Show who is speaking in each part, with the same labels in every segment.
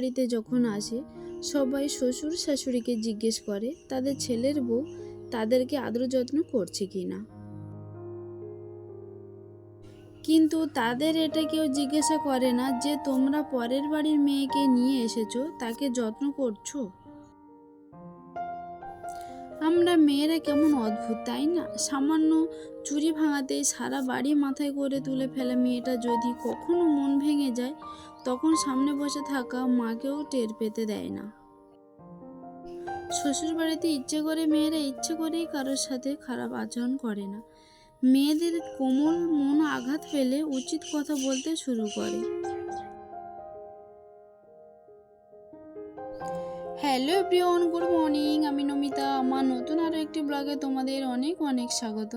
Speaker 1: বাড়িতে যখন আসে, সবাই শ্বশুর শাশুড়িকে জিজ্ঞেস করে, তাদের ছেলের বউ তাদেরকে আদর যত্ন করছে কি না? কিন্তু তাদের এটা কেউ জিজ্ঞাসা করে না যে, তোমরা পরের বাড়ির মেয়েকে নিয়ে এসেছ, তাকে যত্ন করছ? আমরা মেয়েরা কেমন অদ্ভুত, তাই না? সামান্য চুরি ভাঙাতে সারা বাড়ি মাথায় করে তুলে ফেলে মেয়েটা যদি কখনো মন ভেঙে যায় তখন সামনে বসে থাকা মাকেও টের পেতে দেয় না। শ্বশুর বাড়িতে ইচ্ছে করে মেয়েরা ইচ্ছে করেই কারোর সাথে খারাপ আচরণ করে না। মেয়েদের কোমল মন আঘাত পেলে উচিত কথা বলতে শুরু করে। Hello everyone, good morning. আমি নমিতা। আমার নতুন আরও একটি ব্লগে তোমাদের অনেক অনেক স্বাগত।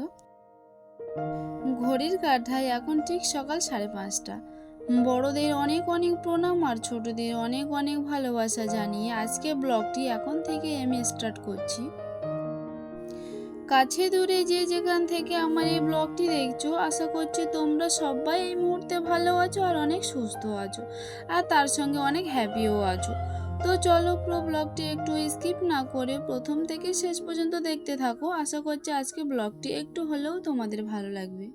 Speaker 1: ঘড়ির কাঠায় এখন ঠিক সকাল সাড়ে পাঁচটা। বড়দের অনেক অনেক প্রণাম আর ছোটদের অনেক অনেক ভালোবাসা জানিয়ে আজকে ব্লগটি এখন থেকে আমি স্টার্ট করছি। কাছে দূরে যে যেখান থেকে আমার এই ব্লগটি দেখছ, আশা করছি তোমরা সবাই এই মুহূর্তে ভালো আছো আর অনেক সুস্থ আছো আর তার সঙ্গে অনেক হ্যাপিও আছো। তো চলো পুরো ব্লগটি একটু স্কিপ না করে প্রথম থেকে শেষ পর্যন্ত দেখতে থাকো। আশা করছি আজকে ব্লগটি একটু হলেও তোমাদের ভালো লাগবে।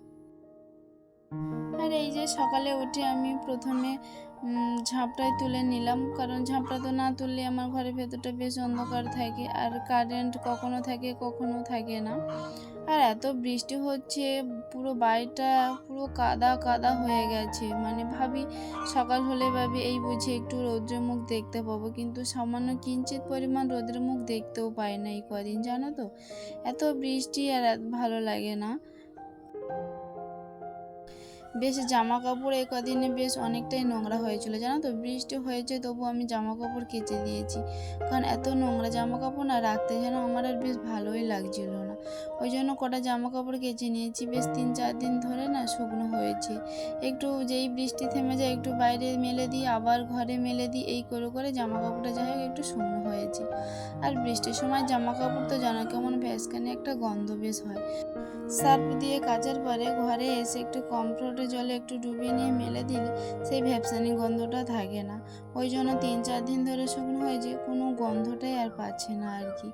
Speaker 1: আর এই যে সকালে উঠে আমি প্রথমে ঝাঁপটাই তুলে নিলাম। কারণ ঝাঁপটা তো না তুললে আমার ঘরের ভেতরটা বেশ অন্ধকার থাকে আর কারেন্ট কখনো থাকে কখনো থাকে না। আর এত বৃষ্টি হচ্ছে, পুরো বাড়িটা পুরো কাদা কাদা হয়ে গেছে। মানে ভাবি, সকাল হলে ভাবি এই বুঝি একটু রৌদ্রের মুখ দেখতে পাবো। কিন্তু সামান্য কিঞ্চিত পরিমাণ রোদের মুখ দেখতেও পাই না এই কদিন, জানো তো? এত বৃষ্টি আর ভালো লাগে না। বেশ জামা কাপড় এই কদিনে বেশ অনেকটাই নোংরা হয়েছিল, জানো তো? বৃষ্টি হয়েছে, তবু আমি জামা কাপড় কেচে দিয়েছি। কারণ এত নোংরা জামা কাপড় না রাখতে যেন আমার আর বেশ ভালোই লাগছিল না। ওই জন্য কটা জামা কাপড় কেচে নিয়েছি, বেশ তিন চার দিন ধরে না শুকনো হয়েছে। একটু যেই বৃষ্টি থেমে যায়, একটু বাইরে মেলে দিই, আবার ঘরে মেলে দিই, এই করে করে জামা কাপড়টা যাই হোক একটু শুকনো হয়েছে। আর বৃষ্টির সময় জামা কাপড় তো জানো কেমন ভ্যাসকানে একটা গন্ধ বেশ হয়। সার্ফ দিয়ে কাচার পরে ঘরে এসে একটু কমফোর্টে জলে একটু ডুবিয়ে নিয়ে মেলে দিলে সেই ভ্যাপসানি গন্ধটা থাকে না। ওই জন্য তিন চার দিন ধরে শুকনো হয়েছে কোনো গন্ধটাই আর পাচ্ছে না আর কি।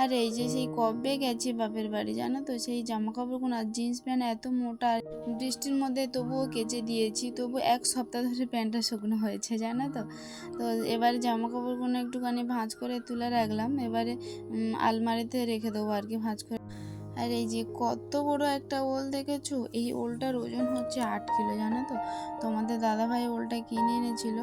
Speaker 1: আর এই যে সেই কবে গেছি বাপের বাড়ি জানো তো? সেই জামা কাপড়গুলো আর জিন্স প্যান্ট এত মোটা, বৃষ্টির মধ্যে তবুও কেচে দিয়েছি, তবু এক সপ্তাহ ধরে প্যান্টটা শুকনো হয়েছে, জানো তো? তো এবারে জামা কাপড়গুলো একটুখানি ভাঁজ করে তুলে রাখলাম, এবারে আলমারিতে রেখে দেবো আর কি ভাঁজ করে। আর এই যে কত বড় একটা ওল দেখেছ? এই ওলটার ওজন হচ্ছে আট কিলো, জানো তো? তোমাদের দাদাভাই ওলটা কিনে এনেছিল,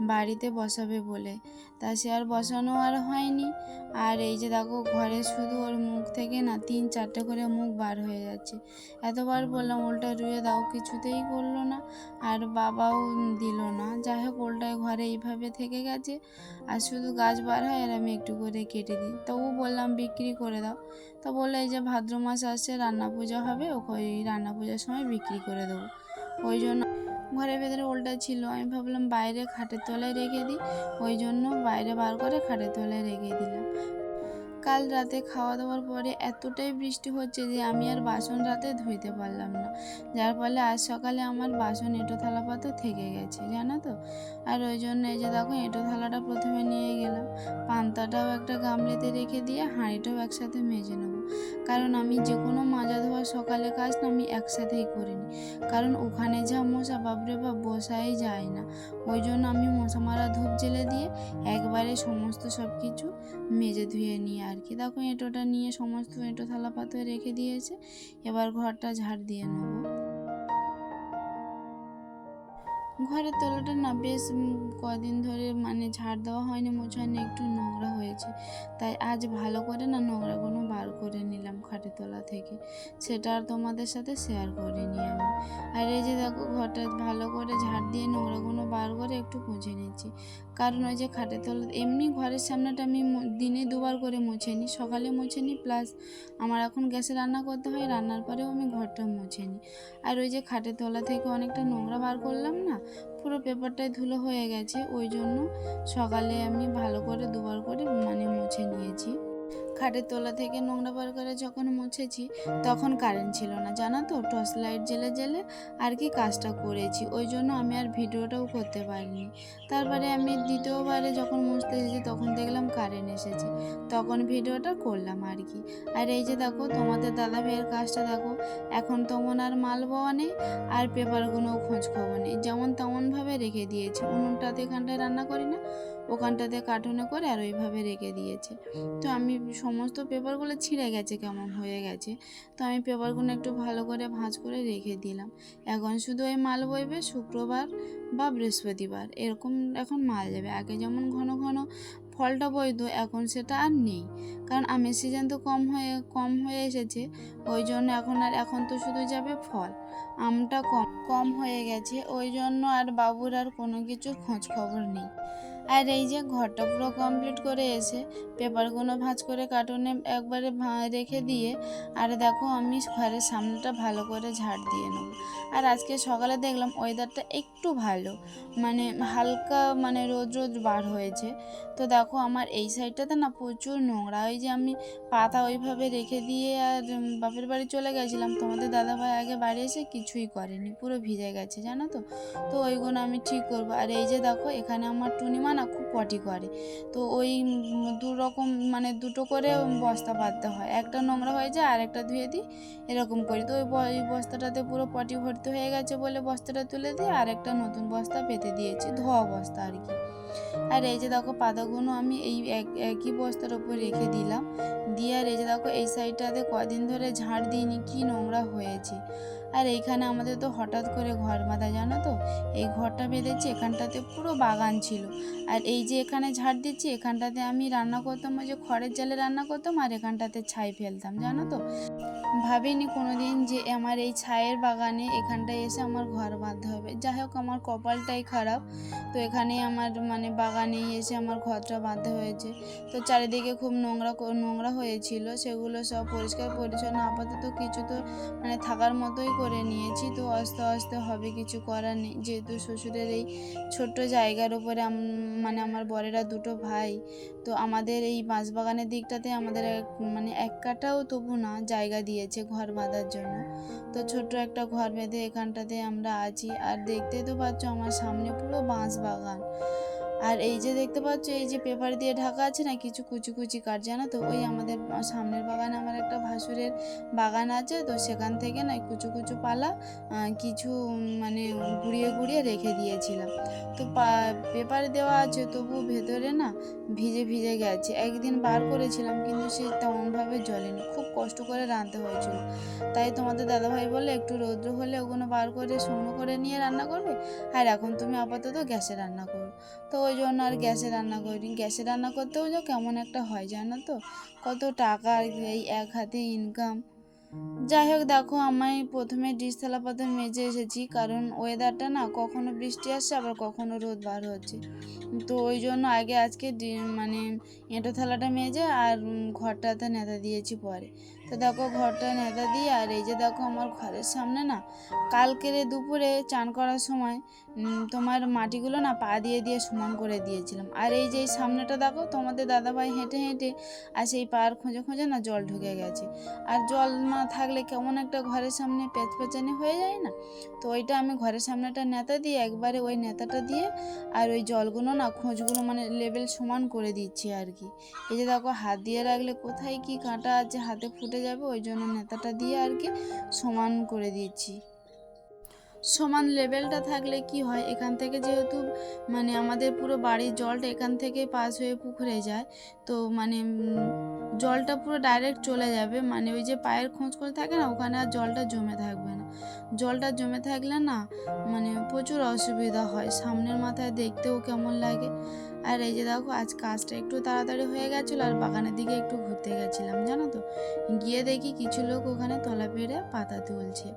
Speaker 1: বাড়িতে বসাবে বলে। তা সে আর বসানো আর হয়নি। আর এই যে দেখো, ঘরে শুধু ওর মুখ থেকে না, তিন চারটে করে মুখ বার হয়ে যাচ্ছে। এতবার বললাম, ওলটা রুয়ে দাও, কিছুতেই করল না। আর বাবাও দিল না। যাই হোক ওলটায় ঘরে এইভাবে থেকে গেছে। আর শুধু গাছ বার হয় আর আমি একটু করে কেটে দিই। তবু বললাম, বিক্রি করে দাও। তো বলে এই যে ভাদ্র মাস আসছে, রান্না পূজা হবে ওই রান্না পূজার সময় বিক্রি করে দেবো। ওই জন্য ঘরের ভেতরে ওলটা ছিল। আমি ভাবলাম, বাইরে খাটের তলায় রেখে দিই। ওই জন্য বাইরে বার করে খাটের তলায় রেখে দিলাম। কাল রাতে খাওয়া দাওয়ার পরে এতটাই বৃষ্টি হচ্ছে যে আমি আর বাসন রাতে ধুইতে পারলাম না। যার ফলে আজ সকালে আমার বাসন এঁটো থালা পাতা থেকে গেছে, জানো তো? আর ওই জন্য এই যে দেখো, এঁটো থালাটা প্রথমে নিয়ে গেলাম। পান্তাটাও একটা গামলেতে রেখে দিয়ে, হাঁড়িটাও একসাথে মেজে নেব। কারণ আমি যে কোনো মাজা ধোয়া সকালে কাজ আমি একসাথেই করে নিই কারণ ওখানে যা মশা বাবরে বা বসাই যায় না। ওই জন্য আমি মশা মারা ধূপ জেলে দিয়ে একবারে সমস্ত সব কিছু মেজে ধুয়ে নিই আর কি। দেখো এঁটোটা নিয়ে সমস্ত এঁটো থালা পাতে রেখে দিয়েছে। এবার ঘরটা ঝাড় দিয়ে নেব। ঘরের তলাটা না বেশ কদিন ধরে মানে ঝাড় দেওয়া হয়নি মোছানি একটু নোংরা হয়েছে। তাই আজ ভালো করে না নোংরাগুলো বার করে নিলাম খাটের তলা থেকে। সেটা আর তোমাদের সাথে শেয়ার করে করিনি আমি। আর এই যে দেখো, ঘরটা ভালো করে ঝাড় দিয়ে নোংরাগুলো বার করে একটু মুছে নিচ্ছি। কারণ ওই যে খাটের তলা, এমনি ঘরের সামনেটা আমি দিনে দুবার করে মুছে নিই সকালে মুছে নিই প্লাস আমার এখন গ্যাসে রান্না করতে হয়, রান্নার পরেও আমি ঘরটা মুছে নিই আর ওই যে খাটের তলা থেকে অনেকটা নোংরা বার করলাম না, পুরো পেপারটাই ধুলো হয়ে গেছে। ওই জন্য সকালে আমি ভালো করে দুবার করে মানে মুছে নিয়েছি। খাটের তোলা থেকে নোংরা বার করে যখন মুছেছি, তখন কারেন্ট ছিল না। জানো তো টর্চ লাইট জেলে জেলে আর কি কাজটা করেছি। ওই জন্য আমি আর ভিডিওটাও করতে পারিনি। তারপরে আমি দ্বিতীয়বারে যখন মুছতে এসেছি, তখন দেখলাম কারেন্ট এসেছে। তখন ভিডিওটা করলাম আর কি। আর এই যে দেখো, তোমাদের দাদা ভাইয়ের কাজটা দেখো, এখন তেমন আর মাল বওয়া নেই আর পেপারগুলোও খোঁজ খবর নেই। যেমন তেমনভাবে রেখে দিয়েছে। উনুনটাতে এখানটায় রান্না করি না, ওখানটাতে কার্টুনে করে আর ওইভাবে রেখে দিয়েছে। তো আমি সমস্ত পেপারগুলো ছিঁড়ে গেছে কেমন হয়ে গেছে। তো আমি পেপারগুলো একটু ভালো করে ভাঁজ করে রেখে দিলাম। এখন শুধু ওই মাল বইবে শুক্রবার বা বৃহস্পতিবার, এরকম এখন মাল যাবে। আগে যেমন ঘন ঘন ফলটা বইতো, এখন সেটা আর নেই। কারণ আমের সিজন তো কম হয়ে কম হয়ে এসেছে, ওই জন্য এখন আর, এখন তো শুধু যাবে ফল। আমটা কম কম হয়ে গেছে, ওই জন্য আর বাবুর আর কোনো কিছুর খোঁজ খবর নেই। আর এই যে ঘরটা পুরো কমপ্লিট করে এসে পেপারগুলো ভাঁজ করে কার্টুনে একবারে রেখে দিয়ে, আর দেখো আমি ঘরের সামনেটা ভালো করে ঝাড় দিয়ে নেব। আর আজকে সকালে দেখলাম ওয়েদারটা একটু ভালো মানে হালকা মানে রোদ রোদ বার হয়েছে। তো দেখো আমার এই সাইডটাতে না প্রচুর নোংরা, ওই যে আমি পাতা ওইভাবে রেখে দিয়ে আর বাপের বাড়ি চলে গেছিলাম, তোমাদের দাদাভাই আগে বাড়ি এসে কিছুই করেনি, পুরো ভিজে গেছে, জানো তো? তো ওইগুলো আমি ঠিক করব। আর এই যে দেখো এখানে আমার টুনিমা না, খুব পটি করে। তো ওই দু রকম মানে দুটো করে বস্তা বাঁধতে হয়। একটা নোংরা হয়ে যায় আর একটা ধুয়ে দিই, এরকম করি। তো ওই বস্তাটাতে পুরো পটি ভর্তি হয়ে গেছে বলে বস্তাটা তুলে দিই আর একটা নতুন বস্তা পেতে দিয়েছি, ধোয়া বস্তা আর কি। আর এই যে দেখো পাতাগুলো আমি এই এক- একই বস্তার উপর রেখে দিলাম। দিয়ে আর এই যে দেখো এই সাইডটাতে কদিন ধরে ঝাড় দিইনি, কি নোংরা হয়েছে। আর এইখানে আমাদের তো হঠাৎ করে ঘর বাঁধা, জানো তো? এই ঘরটা বেঁধেছি, এখানটাতে পুরো বাগান ছিল। আর এই যে এখানে ঝাড় দিচ্ছি, এখানটাতে আমি রান্না করতাম, ওই যে খড়ের জালে রান্না করতাম, আর এখানটাতে ছাই ফেলতাম, জানো তো? ভাবিনি কোনোদিন যে আমার এই ছায়ের বাগানে এখানটায় এসে আমার ঘর বাঁধতে হবে। যাই হোক, আমার কপালটাই খারাপ। তো এখানে আমার মানে বাগানে এসে আমার ঘরটা বাঁধতে হয়েছে। তো চারিদিকে খুব নোংরা নোংরা হয়েছিল। সেগুলো সব পরিষ্কার, পরিচ্ছন্ন, আপাতত কিছু তো মানে থাকার মতোই করে নিয়েছি। তো আস্তে আস্তে হবে, কিছু করার নেই। যেহেতু শ্বশুরের এই ছোট্ট জায়গার উপরে মানে আমার বরেরা দুটো ভাই তো আমাদের এই বাঁশবাগানের দিকটাতে আমাদের মানে এক কাটাও তবু না, জায়গা দিয়েছে ঘর বাঁধার জন্য। তো ছোট্ট একটা ঘর বেঁধে এখানটাতে আমরা আছি। আর দেখতে তো পাচ্ছ আমার সামনে পুরো বাঁশবাগান। বাগান আর এই যে দেখতে পাচ্ছ, এই যে পেপার দিয়ে ঢাকা আছে না, কিছু কুচি কুচি কাঠ, জানো তো? ওই আমাদের সামনের বাগানে আমার একটা ভাসুরের বাগান আছে, তো সেখান থেকে না কুচু কুচু পালা কিছু মানে গুড়িয়ে গুড়িয়ে রেখে দিয়েছিলাম। তো পেপার দেওয়া আছে তবু ভেতরে না ভিজে ভিজে গেছে। একদিন বার করেছিলাম, কিন্তু সে তেমনভাবে জ্বলেনি। খুব কষ্ট করে রাঁধতে হয়েছিল। তাই তোমাদের দাদাভাই বলে একটু রৌদ্র হলে ওগুলো বার করে, শুকনো করে নিয়ে রান্না করবে? আর এখন তুমি আপাতত গ্যাসে রান্না করো তো ওই জন্য আর গ্যাসে রান্না করি গ্যাসে রান্না করতেও যে কেমন একটা হয় জানো তো? কত টাকা আর এই এক হাতে ইনকাম যাই হোক দেখো আমি প্রথমে ডিশ থালা পাতা মেজে এসেছি কারণ ওয়েদারটা না কখনো বৃষ্টি আসছে আবার কখনো রোদ বার হচ্ছে। তো ওই জন্য আগে আজকে মানে এঁটো থালাটা মেজে আর ঘরটাতে নেতা দিয়েছি পরে। তো দেখো ঘরটা নেতা দিয়ে, আর এই যে দেখো আমার ঘরের সামনে না, কালকের দুপুরে চান করার সময় তোমার মাটিগুলো না পা দিয়ে দিয়ে সমান করে দিয়েছিলাম। আর এই যে এই সামনেটা দেখো, তোমাদের দাদাভাই হেঁটে হেঁটে, আর সেই পার খোঁজে খোঁজে না জল ঢুকে গেছে। আর জল না থাকলে কেমন একটা ঘরের সামনে পেঁচপেচানি হয়ে যায় না? তো ওইটা আমি ঘরের সামনেটা নেতা দিয়ে, একবারে ওই নেতাটা দিয়ে, আর ওই জলগুলো না, খোঁজগুলো মানে লেভেল সমান করে দিচ্ছি আর কি। এই যে দেখো, হাত দিয়ে রাখলে কোথায় কি কাঁটা আছে, হাতে ফুটে যাবে, ওই জন্য নেতাটা দিয়ে আর কি সমান করে দিয়েছি সমান লেভেলটা থাকলে কি হয়, এখান থেকে যেহেতু মানে আমাদের পুরো বাড়ির জলটা এখান থেকে পাস হয়ে পুকুরে যায়, তো মানে জলটা পুরো ডাইরেক্ট চলে যাবে মানে ওই যে পায়ের খোঁজ করে থাকে না, ওখানে আর জলটা জমে থাকবে না। জলটা জমে থাকলে না মানে প্রচুর অসুবিধা হয়, সামনের মাথায় দেখতেও কেমন লাগে। আর এই যে দেখো আজ কাজটা একটু তাড়াতাড়ি হয়ে গেছিল আর বাগানের দিকে একটু ঘুরতে গেছিলাম জানো তো গিয়ে দেখি কিছু লোক ওখানে তলা পেরে পাতা তুলছে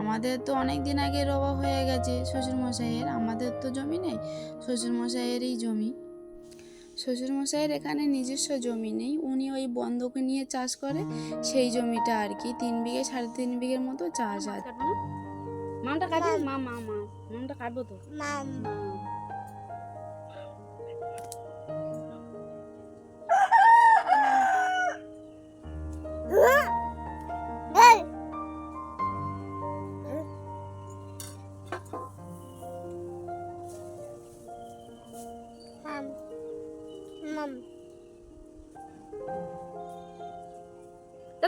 Speaker 1: আমাদের তো অনেক দিন আগে রবা হয়ে গেছে শ্বশুরমশাইয়ের আমাদের তো জমি নেই শ্বশুরমশাইয়েরই জমি শ্বশুরমশাইয়ের এখানে নিজস্ব জমি নেই উনি ওই বন্ধক নিয়ে চাষ করে সেই জমিটা আর কি তিন বিঘে সাড়ে তিন বিঘের মতো চাষ আছে
Speaker 2: মামটা কাটবে মা মা মা মামটা কাটবো তো তা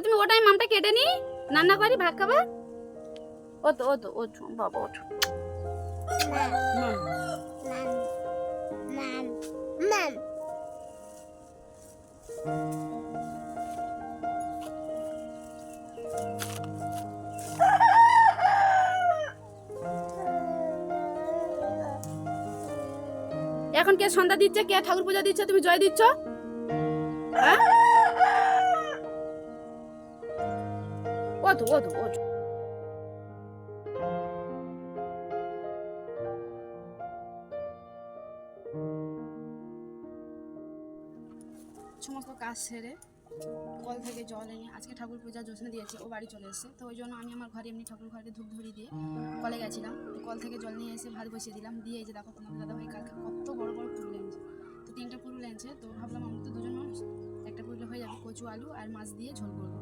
Speaker 2: তুমি ওটাই মামটা কেটে নি? রান্না করি ভাগ খাবা? ও তো ও তো ও বাবা ওঠো। না। এখন কে সন্ধ্যা দিচ্ছে, কে ঠাকুর পূজা দিচ্ছে, তুমি জয় দিচ্ছ হ্যাঁ। সমস্ত কাজ সেরে কল থেকে জল এনে, আজকে ঠাকুর পূজা যোজনা দিয়েছে, ও বাড়ি চলে এসেছে। তো ওই জন্য আমি আমার ঘরে এমনি ঠাকুর ঘরে ধূপ ধরি দিয়ে কলে গেছিলাম। কল থেকে জল নিয়ে এসে ভাত বসিয়ে দিলাম। দিয়ে এই যে দেখো তোমার দাদা ভাই কালকে কত বড় বড় পুরুল এনেছে। তো তিনটা পুরুল এনেছে, তো ভাবলাম আমরা তো দুজন মানুষ, একটা পুরুলে হয়ে যাবে, কচু, আলু আর মাছ দিয়ে ঝোল করব।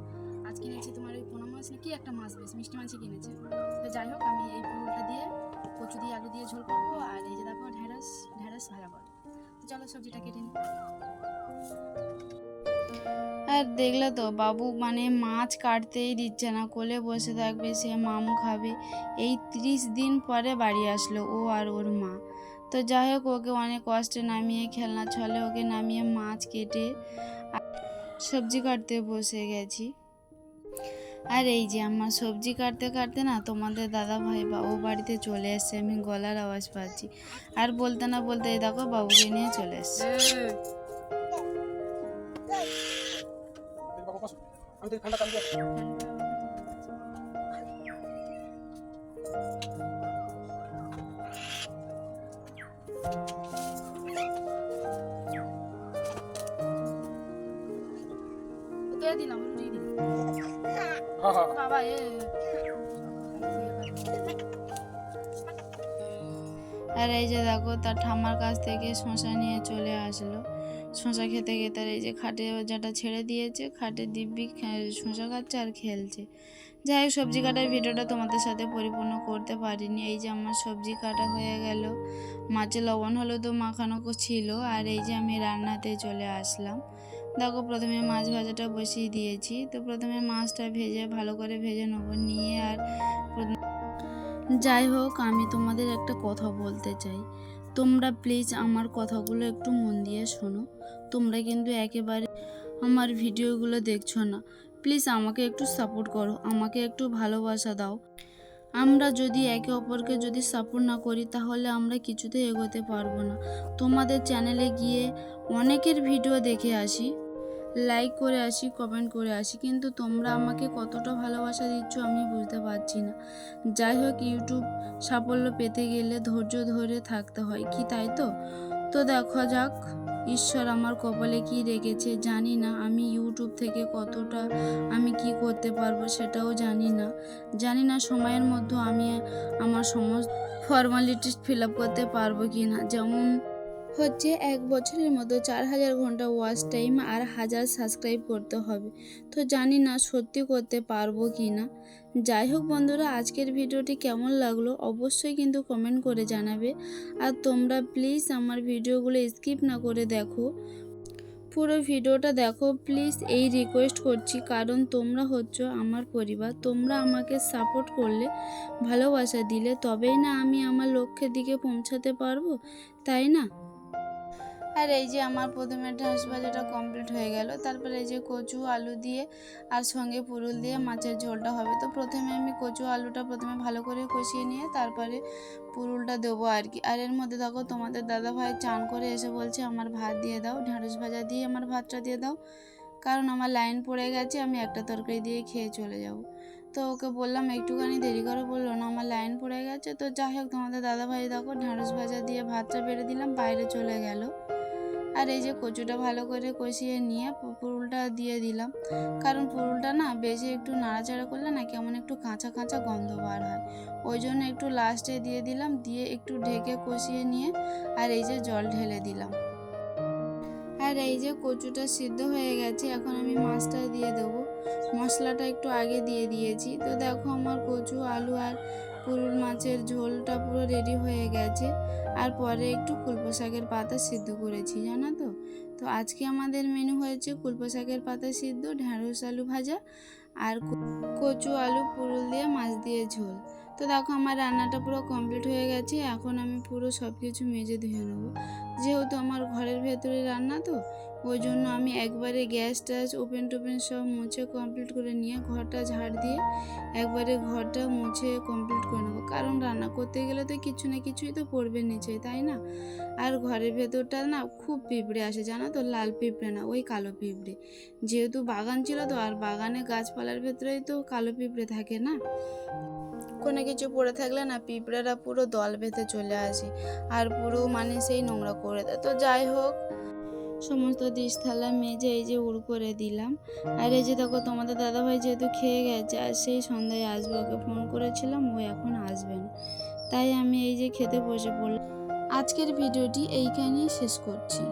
Speaker 2: আজ কিনেছি তোমার ওই পোনা মাছ না, কি একটা মাছ বেশ, মিষ্টি মাছই কিনেছে। তো যাই হোক, আমি এই পুরুলটা দিয়ে কচু দিয়ে, আলু দিয়ে ঝোল করব আর এই যে দেখো ঢেঁড়স ঢেঁড়স ভাজা করব তো চলো সবজিটা কেটে নিই।
Speaker 1: আর দেখলে তো বাবু মানে মাছ কাটতেই দিচ্ছে না, কোলে বসে থাকবে, সে মাম খাবে। এই ত্রিশ দিন পরে বাড়ি আসলো ও আর ওর মা। তো যাই হোক, ওকে অনেক কষ্টে নামিয়ে খেলনা ছলে ওকে নামিয়ে মাছ কেটে সবজি কাটতে বসে গেছি। আর এই যে আমার সবজি কাটতে কাটতে না তোমাদের দাদা ভাই বা ও বাড়িতে চলে এসছে, আমি গলার আওয়াজ পাচ্ছি। আর বলতে না বলতে এই দেখো বাবুকে নিয়ে চলে এসছে।
Speaker 3: আমি তো ঠান্ডা
Speaker 2: দিলাম বাবা এ।
Speaker 1: আর এই যে দেখো তার ঠাম্মার কাছ থেকে শশা নিয়ে চলে আসলো। শশা খেতে খেতে এই যে খাটে যেটা ছেড়ে দিয়েছে, খাটে দিব্যি শশা খাচ্ছে আর খেলছে। যাই হোক, সবজি কাটার ভিডিওটা তোমাদের সাথে পরিপূর্ণ করতে পারিনি। এই যে আমার সবজি কাটা হয়ে গেল। মাছে লবণ হলুদও মাখানো কো, ছিল আর এই যে আমি রান্নাতে চলে আসলাম। দেখো, প্রথমে মাছ ভাজাটা বসিয়ে দিয়েছি। তো প্রথমে মাছটা ভেজে, ভালো করে ভেজে নেব নিয়ে আর যাই হোক, আমি তোমাদের একটা কথা বলতে চাই। তোমরা প্লিজ আমার কথাগুলো একটু মন দিয়ে শোনো। তোমরা কিন্তু একেবারে আমার ভিডিওগুলো দেখছ না। প্লিজ আমাকে একটু সাপোর্ট করো, আমাকে একটু ভালোবাসা দাও। আমরা যদি একে অপরকে যদি সাপোর্ট না করি, তাহলে আমরা কিছুতে এগোতে পারব না। তোমাদের চ্যানেলে গিয়ে অনেকের ভিডিও দেখে আসি। লাইক করে আসি কমেন্ট করে আসি, কিন্তু তোমরা আমাকে কতটা ভালোবাসা দিচ্ছ আমি বুঝতে পারছি না। যাই হোক ইউটিউব সাফল্য পেতে গেলে ধৈর্য ধরে থাকতে হয়, কি তাই তো? তো দেখা, যাক, ঈশ্বর আমার কপালে কি রেখেছে জানি না, আমি ইউটিউব থেকে কতটা আমি কি করতে পারব সেটাও জানি না। জানি না সময়ের মধ্যে আমি আমার সমস্ত ফর্মালিটিস ফিল আপ করতে পারব কি না যেমন হচ্ছে এক বছরের মতো চার হাজার ঘণ্টা ওয়াচ টাইম আর হাজার সাবস্ক্রাইব করতে হবে। তো জানি না সত্যি করতে পারব কি না। যাই হোক বন্ধুরা, আজকের ভিডিওটি কেমন লাগল অবশ্যই কিন্তু কমেন্ট করে জানাবে। আর তোমরা প্লিজ আমার ভিডিওগুলো স্কিপ না করে দেখো। পুরো ভিডিওটা দেখো প্লিজ এই রিকোয়েস্ট করছি, কারণ তোমরা হচ্ছে আমার পরিবার, তোমরা আমাকে সাপোর্ট করলে, ভালোবাসা দিলে, তবেই না আমি আমার লক্ষ্যের দিকে পৌঁছাতে পারব, তাই না? আর এই যে আমার প্রথমে ঢাস ভাজাটা কমপ্লিট হয়ে গেল। তারপরে এই যে কচু, আলু দিয়ে আর সঙ্গে পুরুল দিয়ে মাছের ঝোলটা হবে। তো প্রথমে আমি কচু, আলুটা প্রথমে ভালো করে কষিয়ে নিয়ে তারপরে পুরুলটা দেবো আর কি। আর এর মধ্যে দেখো তোমাদের দাদা ভাই চান করে এসে বলছে, আমার ভাত দিয়ে দাও ঢ্যাঁড়স ভাজা দিয়ে আমার ভাতটা দিয়ে দাও। কারণ আমার লাইন পড়ে গেছে, আমি একটা তরকারি দিয়ে খেয়ে চলে যাব। তো ওকে বললাম, একটুখানি দেরি করে, বলল না, আমার লাইন পড়ে গেছে। তো যাই হোক তোমাদের দাদা ভাই দেখো ঢ্যাঁড়স ভাজা দিয়ে ভাতটা বেড়ে দিলাম, বাইরে চলে গেল। আর এই যে কচুটা ভালো করে কষিয়ে নিয়ে পুরুলটা দিয়ে দিলাম। কারণ পুরুলটা না বেশি একটু নাড়াচাড়া করলে না কেমন একটু কাঁচা কাঁচা গন্ধ বার হয়। ওই জন্য একটু লাস্টে দিয়ে দিলাম, দিয়ে একটু ঢেকে কষিয়ে নিয়ে আর এই যে জল ঢেলে দিলাম। আর এই যে কচুটা সিদ্ধ হয়ে গেছে, এখন আমি মাছটা দিয়ে দেবো। মশলাটা একটু আগে দিয়ে দিয়েছি। তো দেখো আমার কচু, আলু আর পুরুল মাছের ঝোলটা পুরো রেডি হয়ে গেছে। আর পরে একটু কুলপো শাকের পাতা সিদ্ধ করেছি, জানো তো? তো আজকে আমাদের মেনু হয়েছে কুলপো শাকের পাতা সিদ্ধ, ঢ্যাঁড়স আলু ভাজা আর কচু আলু পুরুল দিয়ে মাছ দিয়ে ঝোল। তো দেখো আমার রান্নাটা পুরো কমপ্লিট হয়ে গেছে, এখন আমি পুরো সব কিছু মেজে ধুয়ে নেব। যেহেতু আমার ঘরের ভেতরে রান্না তো ওই জন্য আমি একবারে গ্যাস ট্যাস ওপেন টোপেন সব মুছে কমপ্লিট করে নিয়ে ঘরটা ঝাড় দিয়ে একবারে ঘরটা মুছে কমপ্লিট করে নেব। কারণ রান্না করতে গেলে তো কিছু না কিছুই তো পড়বে নিচে, তাই না? আর ঘরের ভেতরটা না খুব পিঁপড়ে আসে, জানো তো? লাল পিঁপড়ে না, ওই কালো পিঁপড়ে। যেহেতু বাগান ছিল তো, আর বাগানে গাছপালার ভেতরেই তো কালো পিঁপড়ে থাকে না? কোনো কিছু পড়ে থাকলে না পিঁপড়েরা পুরো দল বেঁধে চলে আসে। আর পুরো মানে সেই নোংরা করে দেয়। তো যাই হোক, সমস্ত ডিশ থালা মেজে এই যে উড় করে দিলাম। আর এই যে দেখো, তোমাদের দাদাভাই যেহেতু খেয়ে গেছে, আর সেই সন্ধ্যায় আসবে, ওকে ফোন করেছিলাম, ও এখন আসবে না। তাই আমি এই যে খেতে বসে পড়লাম। আজকের ভিডিওটি এইখানেই শেষ করছি।